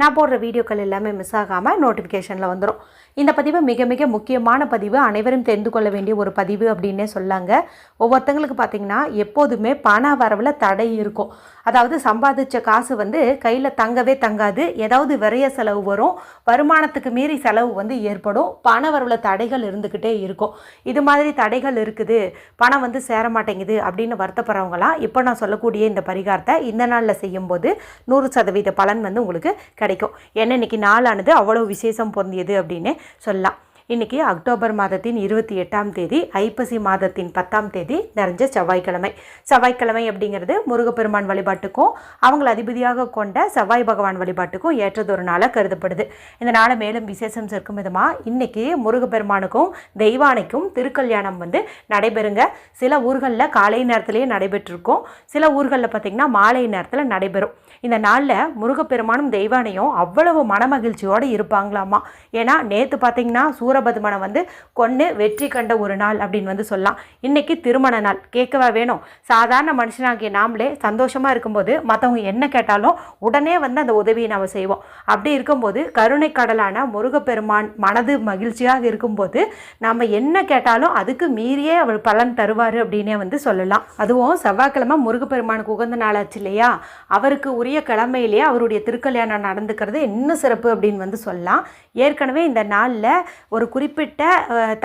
நான் போடுற வீடியோக்கள் எல்லாமே மிஸ் ஆகாமல் நோட்டிஃபிகேஷனில் வந்துடும் இந்த பதிவு மிக மிக முக்கியமான பதிவு. அனைவரும் தெரிந்து கொள்ள வேண்டிய ஒரு பதிவு அப்படின்னே சொல்லாங்க. ஒவ்வொருத்தங்களுக்கு பார்த்திங்கன்னா எப்போதுமே பண வரவில் தடை இருக்கும். அதாவது சம்பாதிச்ச காசு வந்து கையில் தங்கவே தங்காது. ஏதாவது விரைய செலவு வரும். வருமானத்துக்கு மீறி செலவு வந்து ஏற்படும். பண வரவில் தடைகள் இருந்துக்கிட்டே இருக்கும். இது மாதிரி தடைகள் இருக்குது. பணம் வந்து சேர மாட்டேங்குது அப்படின்னு வருத்தப்படுறவங்களாம் இப்போ நான் சொல்லக்கூடிய இந்த பரிகாரத்தை இந்த நாளில் செய்யும்போது நூறு சதவீத பலன் வந்து உங்களுக்கு கிடைக்கும். ஏன்னா இன்னைக்கு நாளானது அவ்வளோ விசேஷம் பொருந்தியது அப்படின்னு சொல்லலாம். இன்னைக்கு அக்டோபர் மாதத்தின் இருபத்தி எட்டாம் தேதி ஐப்பசி மாதத்தின் பத்தாம் தேதி நிறைஞ்ச செவ்வாய்க்கிழமை. செவ்வாய்க்கிழமை அப்படிங்கிறது முருகப்பெருமான் வழிபாட்டுக்கும் அவங்களை அதிபதியாக கொண்ட செவ்வாய் பகவான் வழிபாட்டுக்கும் ஏற்றதொரு நாளாக கருதப்படுது. இந்த நாளை மேலும் விசேஷம் சேர்க்கும் விதமாக இன்னைக்கு முருகப்பெருமானுக்கும் தெய்வானைக்கும் திருக்கல்யாணம் வந்து நடைபெறுங்க. சில ஊர்களில் காலை நேரத்திலேயே நடைபெற்றிருக்கும். சில ஊர்களில் பார்த்திங்கன்னா மாலை நேரத்தில் நடைபெறும். இந்த நாளில் முருகப்பெருமானும் தெய்வானையும் அவ்வளவு மனமகிழ்ச்சியோடு இருப்பாங்களாமா? ஏன்னா நேற்று பார்த்தீங்கன்னா சூரபதுமனை வந்து கொன்று வெற்றி கண்ட ஒரு நாள் அப்படின்னு வந்து சொல்லலாம். இன்னைக்கு திருமண நாள். கேட்கவா வேணும்? சாதாரண மனுஷனாகிய நாமளே சந்தோஷமாக இருக்கும்போது மற்றவங்க என்ன கேட்டாலும் உடனே வந்து அந்த உதவியை நாம் செய்வோம். அப்படி இருக்கும்போது கருணை கடலான முருகப்பெருமான் மனது மகிழ்ச்சியாக இருக்கும்போது நாம் என்ன கேட்டாலும் அதுக்கு மீறியே அவர் பலன் தருவார் அப்படின்னே வந்து சொல்லலாம். அதுவும் செவ்வாய்க்கிழமை முருகப்பெருமானுக்கு உகந்த நாளாச்சு இல்லையா? அவருக்கு உரிய கிழமையிலேயே அவருடைய திருக்கல்யாணம் நடந்துக்கிறது இன்னும் சிறப்பு அப்படின்னு வந்து சொல்லலாம். ஏற்கனவே இந்த நாளில் ஒரு குறிப்பிட்ட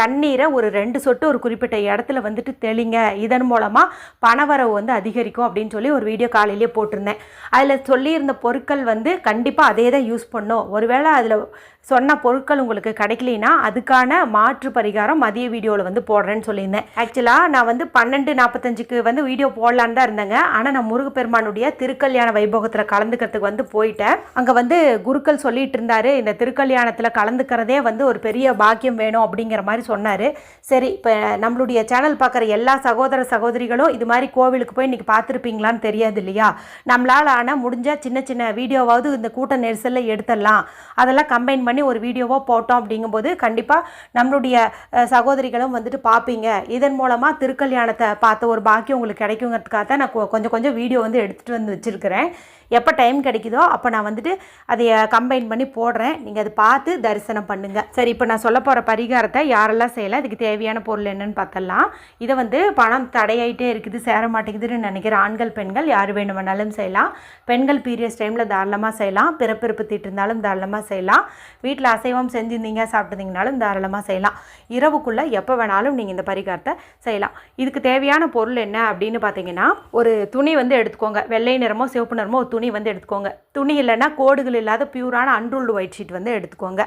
தண்ணீரை ஒரு ரெண்டு சொட்டு ஒரு குறிப்பிட்ட இடத்துல வந்துட்டு தெளிங்க. இதன் மூலமாக பணவரவு வந்து அதிகரிக்கும் அப்படின்னு சொல்லி ஒரு வீடியோ காலையிலேயே போட்டிருந்தேன். அதில் சொல்லியிருந்த பொருட்கள் வந்து கண்டிப்பாக அதே தான் யூஸ் பண்ணும். ஒருவேளை அதில் சொன்ன பொருட்கள் உங்களுக்கு கிடைக்கலனா அதுக்கான மாற்று பரிகாரம் மதிய வீடியோவில் வந்து போடுறேன்னு சொல்லியிருந்தேன். ஆக்சுவலாக நான் வந்து பன்னெண்டு நாற்பத்தஞ்சுக்கு வந்து வீடியோ போடலான்னு தான் இருந்தேங்க. ஆனால் நான் முருகப்பெருமானுடைய திருக்கல்யாண வைபோகத்தில் கலந்துக்கிறதுக்கு வந்து போயிட்டேன். அங்கே வந்து குருக்கள் சொல்லிட்டு இருந்தார் இந்த திருக்கல்யாணத்தில் கலந்துக்கிறதே வந்து ஒரு பெரிய பாக்கியம் வேணும் அப்படிங்கிற மாதிரி சொன்னார். சரி இப்போ நம்மளுடைய சேனல் பார்க்குற எல்லா சகோதர சகோதரிகளும் இது மாதிரி கோவிலுக்கு போய் இன்றைக்கி பார்த்துருப்பீங்களான்னு தெரியாது இல்லையா? நம்மளால் ஆனால் முடிஞ்சால் சின்ன சின்ன வீடியோவாவது இந்த கூட்ட நெரிசலில் எடுத்துடலாம். அதெல்லாம் கம்பைன் பண்ணி ஒரு வீடியோவாக போட்டோம் அப்படிங்கும்போது கண்டிப்பாக நம்மளுடைய சகோதரிகளும் வந்துட்டு பார்ப்பீங்க இதன் மூலமாக திருக்கல்யாணத்தை பார்த்த ஒரு பாக்கியம் உங்களுக்கு கிடைக்குங்கிறதுக்காக தான் நான் கொஞ்சம் கொஞ்சம் வீடியோ வந்து எடுத்துகிட்டு வந்து வச்சுருக்கிறேன். எப்போ டைம் கிடைக்குதோ அப்போ நான் வந்துட்டு அதை கம்பைன் பண்ணி போடுறேன். நீங்கள் அதை பார்த்து தரிசனம் பண்ணுங்கள் சரி இப்போ நான் சொல்ல போகிற பரிகாரத்தை யாரெல்லாம் செய்யலாம் இதுக்கு தேவையான பொருள் என்னன்னு பார்த்தலாம் இதை வந்து பணம் தடையாயிட்டே இருக்குது சேர மாட்டேங்குதுன்னு நினைக்கிற ஆண்கள் பெண்கள் யார் வேணுமானாலும் செய்யலாம். பெண்கள் பீரியட்ஸ் டைமில் தாராளமாக செய்யலாம். பிறப்பிறப்பு தீட்டு இருந்தாலும் தாராளமாக செய்யலாம். வீட்டில் அசைவம் செஞ்சுருந்தீங்க சாப்பிட்டுருந்தீங்கனாலும் தாராளமாக செய்யலாம். இரவுக்குள்ளே எப்போ வேணாலும் நீங்கள் இந்த பரிகாரத்தை செய்யலாம். இதுக்கு தேவையான பொருள் என்ன அப்படின்னு பார்த்தீங்கன்னா ஒரு துணி வந்து எடுத்துக்கோங்க. வெள்ளை நிறமோ சிவப்பு நிறமோ ஒரு துணி துணி வந்து எடுத்துக்கோங்க. துணி இல்லைன்னா கோடுகள் இல்லாத பியூரான அன்ரூல்டு ஒயிட் ஷீட் வந்து எடுத்துக்கோங்க.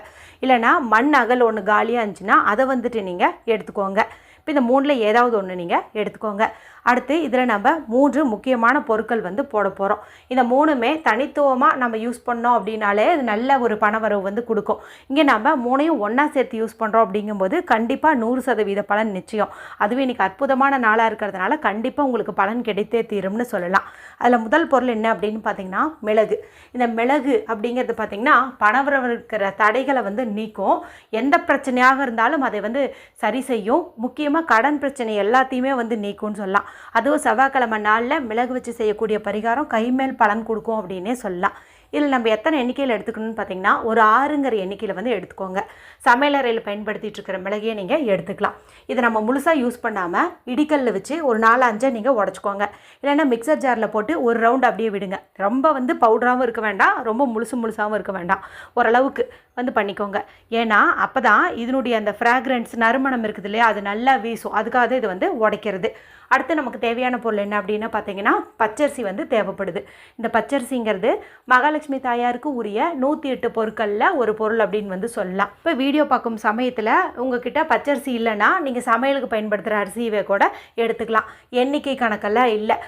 இல்லைன்னா மண் அகல் ஒன்று காலியாக இருந்துச்சுன்னா அதை வந்துட்டு நீங்கள் எடுத்துக்கோங்க. இப்போ இந்த மூணில் ஏதாவது ஒன்று நீங்கள் எடுத்துக்கோங்க. அடுத்து இதில் நம்ம மூன்று முக்கியமான பொருட்கள் வந்து போட போகிறோம் இந்த மூணுமே தனித்துவமாக நம்ம யூஸ் பண்ணோம் அப்படின்னாலே அது நல்ல ஒரு பணவரவு வந்து கொடுக்கும். இங்கே நம்ம மூணையும் ஒன்றா சேர்த்து யூஸ் பண்ணுறோம் அப்படிங்கும்போது கண்டிப்பாக நூறு சதவீத பலன் நிச்சயம். அதுவே இன்றைக்கி அற்புதமான நாளாக இருக்கிறதுனால கண்டிப்பாக உங்களுக்கு பலன் கிடைத்தே தீரும்னு சொல்லலாம். அதில் முதல் பொருள் என்ன அப்படின்னு பார்த்தீங்கன்னா மிளகு. இந்த மிளகு அப்படிங்கிறது பார்த்திங்கன்னா பணவரவு இருக்கிற தடைகளை வந்து நீக்கும். எந்த பிரச்சனையாக இருந்தாலும் அதை வந்து சரி செய்யும். முக்கியமாக கடன் பிரச்சனை எல்லாத்தையுமே வந்து நீக்கும்னு சொல்லலாம். அதுவும் செவ்வாய்க்கிழமை நாளில் மிளகு வச்சு செய்யக்கூடிய பரிகாரம் கைமேல் பலன் கொடுக்கும் அப்படின்னே சொல்லலாம். இதில் நம்ம எத்தனை எண்ணிக்கையில் எடுத்துக்கணும்னு பார்த்தீங்கன்னா ஒரு ஆறுங்கிற எண்ணிக்கையில் வந்து எடுத்துக்கோங்க. சமையலறையில் பயன்படுத்திகிட்டு இருக்கிற மிளகையை நீங்கள் எடுத்துக்கலாம். இதை நம்ம முழுசாக யூஸ் பண்ணாமல் இடிக்கல்ல வச்சு ஒரு நாலு அஞ்சை நீங்கள் உடச்சிக்கோங்க. இல்லைன்னா மிக்சர் ஜாரில் போட்டு ஒரு ரவுண்ட் அப்படியே விடுங்க. ரொம்ப வந்து பவுடராகவும் இருக்க வேண்டாம். ரொம்ப முழுசு முழுசாகவும் இருக்க வேண்டாம். ஓரளவுக்கு வந்து பண்ணிக்கோங்க. ஏன்னா அப்போ தான் இதனுடைய அந்த ஃப்ராக்ரன்ஸ் நறுமணம் இருக்குது இல்லையா? அது நல்லா வீசும். அதுக்காக இது வந்து உடைக்கிறது. அடுத்து நமக்கு தேவையான பொருள் என்ன அப்படின்னா பார்த்தீங்கன்னா பச்சரிசி வந்து தேவைப்படுது. இந்த பச்சரிசிங்கிறது மகாலட்சுமி தாயாருக்கு உரிய நூற்றி எட்டு பொருட்களில் ஒரு பொருள் அப்படின்னு வந்து சொல்லலாம். இப்போ வீடியோ பார்க்கும் சமயத்தில் உங்ககிட்ட பச்சரிசி இல்லைன்னா நீங்கள் சமையலுக்கு பயன்படுத்துகிற அரிசியை கூட எடுத்துக்கலாம். எண்ணிக்கை கணக்கெல்லாம் இல்லை.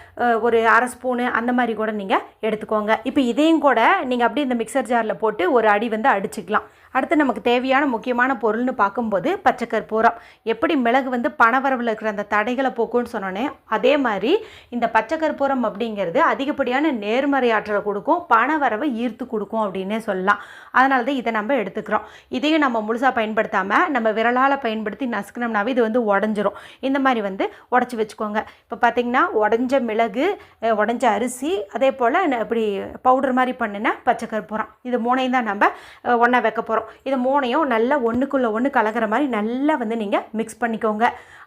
ஒரு அரை ஸ்பூனு அந்த மாதிரி கூட நீங்கள் எடுத்துக்கோங்க. இப்போ இதையும் கூட நீங்கள் அப்படியே இந்த மிக்சர் ஜாரில் போட்டு ஒரு அடி வந்து அடிச்சுக்கலாம். அடுத்து நமக்கு தேவையான முக்கியமான பொருள்னு பார்க்கும்போது பச்சை கற்பூரம் எப்படி மிளகு வந்து பணவரவில் இருக்கிற அந்த தடைகளை போக்கும்னு சொன்னோன்னே அதே மாதிரி இந்த பச்சை கற்பூரம் அப்படிங்கிறது அதிகப்படியான நேர்மறை ஆற்றலை கொடுக்கும் பணவரவை ஈர்த்து கொடுக்கும் அப்படின்னே சொல்லலாம். அதனால தான் இதை நம்ம எடுத்துக்கிறோம். இதையும் நம்ம முழுசாக பயன்படுத்தாமல் நம்ம விரலால் பயன்படுத்தி நசுக்கணும்னாவே இது வந்து உடஞ்சிரும். இந்த மாதிரி வந்து உடச்சி வச்சுக்கோங்க. இப்போ பார்த்தீங்கன்னா உடஞ்ச மிளகு உடஞ்ச அரிசி அதே போல் இப்படி பவுடர் மாதிரி பண்ணின பச்சை கற்பூரம் இது மூணையும் தான் நம்ம ஒன்றா வைக்க போகிறோம் இது மூணையும் நல்லா ஒன்றுக்குள்ளே ஒன்று கலக்கிற மாதிரி நல்லா வந்து நீங்கள் மிக்ஸ் பண்ணிக்கோங்க.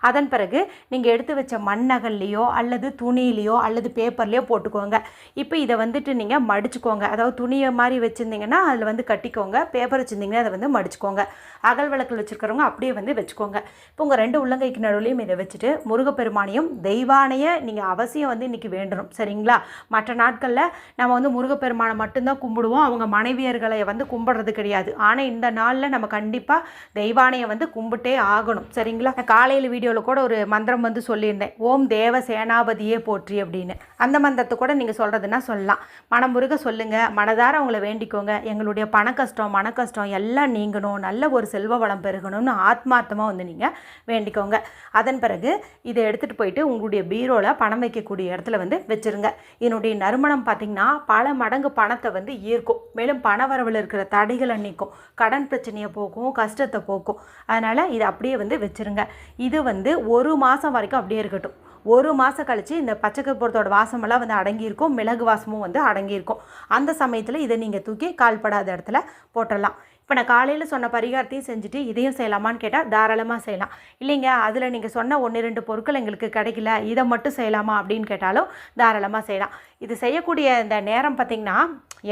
அதன் பிறகு நீங்கள் எடுத்து வச்ச மண்ணகல்லையோ அல்லது துணியிலையோ அல்லது பேப்பர்லேயோ போட்டுக்கோங்க. இப்போ இதை வந்துட்டு நீங்கள் மடிச்சுக்கோங்க. அதாவது துணியை மாதிரி வச்சுருந்தீங்கன்னா அதில் வந்து கட்டிக்கோங்க. பேப்பர் வச்சுருந்தீங்கன்னா அதை வந்து மடிச்சுக்கோங்க. அகல் விளக்கில் வச்சுருக்கிறவங்க அப்படியே வந்து வச்சுக்கோங்க. இப்போ உங்கள் ரெண்டு உள்ளங்கைக்கு நடுவுலையும் இதை வச்சுட்டு முருகப்பெருமானையும் தெய்வானைய நீங்கள் அவசியம் வந்து இன்றைக்கி வேண்டணும். சரிங்களா? மற்ற நாட்களில் நம்ம வந்து முருகப்பெருமானை மட்டும்தான் கும்பிடுவோம். அவங்க மனைவியர்களை வந்து கும்பிடுறது கிடையாது. ஆனால் இந்த நாளில் நம்ம கண்டிப்பாக தெய்வானையை வந்து கும்பிட்டே ஆகணும். சரிங்களா? நான் காலையில் வீடியோவில் கூட ஒரு மந்திரம் வந்து சொல்லியிருந்தேன். ஓம் தேவ சேனாபதியே போற்றி அப்படின்னு. அந்த மந்திரத்தை கூட நீங்கள் சொல்கிறதுனா சொல்லலாம். மனமுருக சொல்லுங்கள் மனதார அவங்கள வேண்டிக்கோங்க. எங்களுடைய பண கஷ்டம் மன கஷ்டம் எல்லாம் நீங்கணும். நல்ல ஒரு செல்வ வளம் பெருகணும்னு ஆத்மார்த்தமாக வந்து நீங்கள் வேண்டிக்கோங்க. அதன் பிறகு இதை எடுத்துகிட்டு போயிட்டு உங்களுடைய பீரோவில் பணம் வைக்கக்கூடிய இடத்துல வந்து வச்சுருங்க. இதனுடைய நறுமணம் பார்த்திங்கன்னா பல மடங்கு பணத்தை வந்து ஈர்க்கும். மேலும் பண வரவில் இருக்கிற தடைகளை நீக்கும் கடன் பிரச்சனையை போக்கும் கஷ்டத்தை போக்கும். அதனால் இதை அப்படியே வந்து வச்சுருங்க. இது வந்து ஒரு மாதம் வரைக்கும் அப்படியே இருக்கட்டும். ஒரு மாதம் கழித்து இந்த பச்சைக்கற்பூரத்தோட வாசமெல்லாம் வந்து அடங்கியிருக்கும் மிளகு வாசமும் வந்து அடங்கியிருக்கும். அந்த சமயத்தில் இதை நீங்கள் தூக்கி கால்படாத இடத்துல போட்டுடலாம். இப்போ நான் காலையில் சொன்ன பரிகாரத்தையும் செஞ்சுட்டு இதையும் செய்யலாமான்னு கேட்டால் தாராளமாக செய்யலாம். இல்லைங்க அதில் நீங்கள் சொன்ன ஒன்று ரெண்டு பொருட்கள் எங்களுக்கு கிடைக்கல இதை மட்டும் செய்யலாமா அப்படின்னு கேட்டாலும் தாராளமாக செய்யலாம். இது செய்யக்கூடிய இந்த நேரம் பார்த்திங்கன்னா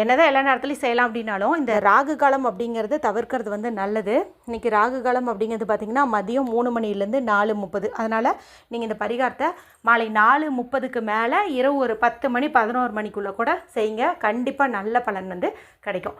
என்னதான் எல்லா நேரத்துலையும் செய்யலாம் அப்படின்னாலும் இந்த ராகு காலம் அப்படிங்கிறது தவிர்க்கிறது வந்து நல்லது. இன்றைக்கி ராகு காலம் அப்படிங்கிறது பார்த்திங்கன்னா மதியம் மூணு மணிலேருந்து நாலு முப்பது. அதனால் நீங்கள் இந்த பரிகாரத்தை மாலை நாலு முப்பதுக்கு மேலே இரவு ஒரு பத்து மணி பதினோரு மணிக்குள்ளே கூட செய்யுங்க. கண்டிப்பாக நல்ல பலன் வந்து கிடைக்கும்.